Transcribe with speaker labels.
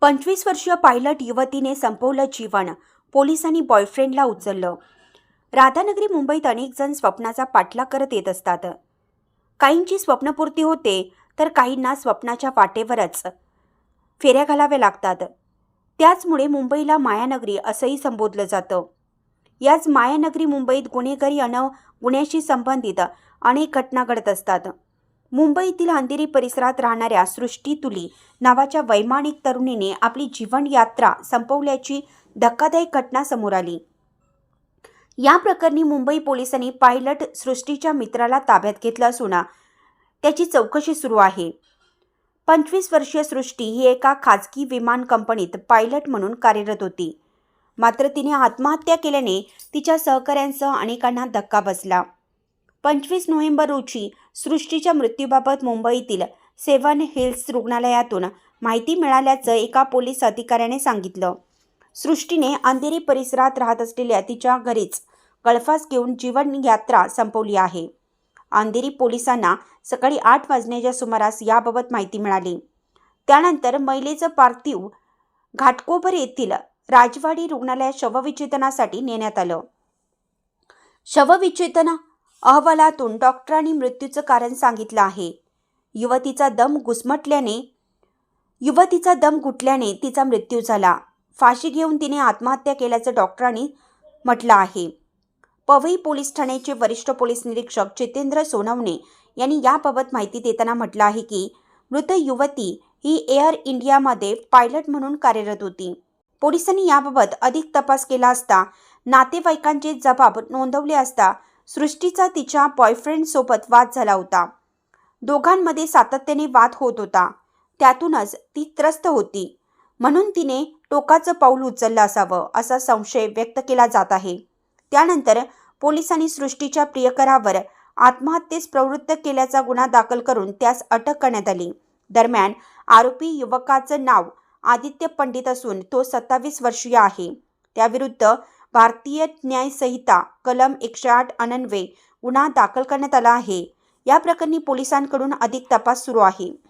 Speaker 1: पंचवीस वर्षीय पायलट युवतीने संपवलं जीवन. पोलिसांनी बॉयफ्रेंडला उचललं. राधानगरी मुंबईत अनेक जण स्वप्नाचा पाठलाग करत येत असतात. काहींची स्वप्नपूर्ती होते तर काहींना स्वप्नाच्या वाटेवरच फेऱ्या घालाव्या लागतात. त्याचमुळे मुंबईला मायानगरी असंही संबोधलं जातं. याच मायानगरी मुंबईत गुन्हेगारी अन गुन्ह्याशी संबंधित अनेक घटना घडत असतात. मुंबईतील अंधेरी परिसरात राहणाऱ्या सृष्टी तुली नावाच्या वैमानिक तरुणीने आपली जीवन यात्रा संपवल्याची धक्कादायक घटना समोर आली. या प्रकरणी मुंबई पोलिसांनी पायलट सृष्टीच्या मित्राला ताब्यात घेतलं असून त्याची चौकशी सुरू आहे. पंचवीस वर्षीय सृष्टी ही एका खाजगी विमान कंपनीत पायलट म्हणून कार्यरत होती. मात्र तिने आत्महत्या केल्याने तिच्या सहकाऱ्यांसह अनेकांना धक्का बसला. पंचवीस नोव्हेंबर रोजी सृष्टीच्या मृत्यूबाबत मुंबईतील सेव्हन हिल्स रुग्णालयातून माहिती मिळाल्याचं एका पोलीस अधिकाऱ्याने सांगितलं. सृष्टीने अंधेरी परिसरात राहत असलेल्या तिच्या घरीच गळफास घेऊन जीवन यात्रा संपवली आहे. अंधेरी पोलिसांना सकाळी आठ वाजण्याच्या सुमारास याबाबत माहिती मिळाली. त्यानंतर महिलेचं पार्थिव घाटकोपर येथील राजवाडी रुग्णालयात शवविच्छेदनासाठी नेण्यात आलं. शवविच्छेदन अहवालातून डॉक्टरांनी मृत्यूचं कारण सांगितलं आहे. युवतीचा दम घुसमटल्याने युवतीचा दम घुटल्याने तिचा मृत्यू झाला. फाशी घेऊन तिने आत्महत्या केल्याचं डॉक्टरांनी म्हटलं आहे. पवई पोलीस ठाण्याचे वरिष्ठ पोलीस निरीक्षक जितेंद्र सोनवणे यांनी याबाबत माहिती देताना म्हटलं आहे की मृत युवती ही एअर इंडियामध्ये पायलट म्हणून कार्यरत होती. पोलिसांनी याबाबत अधिक तपास केला असता नातेवाईकांचे जबाब नोंदवले असता सृष्टीचा तिच्या बॉयफ्रेंडसोबत वाद झाला होता. दोघांमध्ये सातत्याने वाद होत होता. त्यातूनच ती त्रस्त होती. म्हणून तिने टोकाचं पाऊल उचललं असावं असा संशय व्यक्त केला जात आहे. त्यानंतर पोलिसांनी सृष्टीच्या प्रियकरावर आत्महत्येस प्रवृत्त केल्याचा गुन्हा दाखल करून त्यास अटक करण्यात आली. दरम्यान आरोपी युवकाचं नाव आदित्य पंडित असून तो सत्तावीस वर्षीय आहे. त्याविरुद्ध भारतीय न्यायसंहिता कलम एकशे आठ अनन्वे गुन्हा दाखल करण्यात आला आहे. या प्रकरणी पोलिसांकडून अधिक तपास सुरू आहे.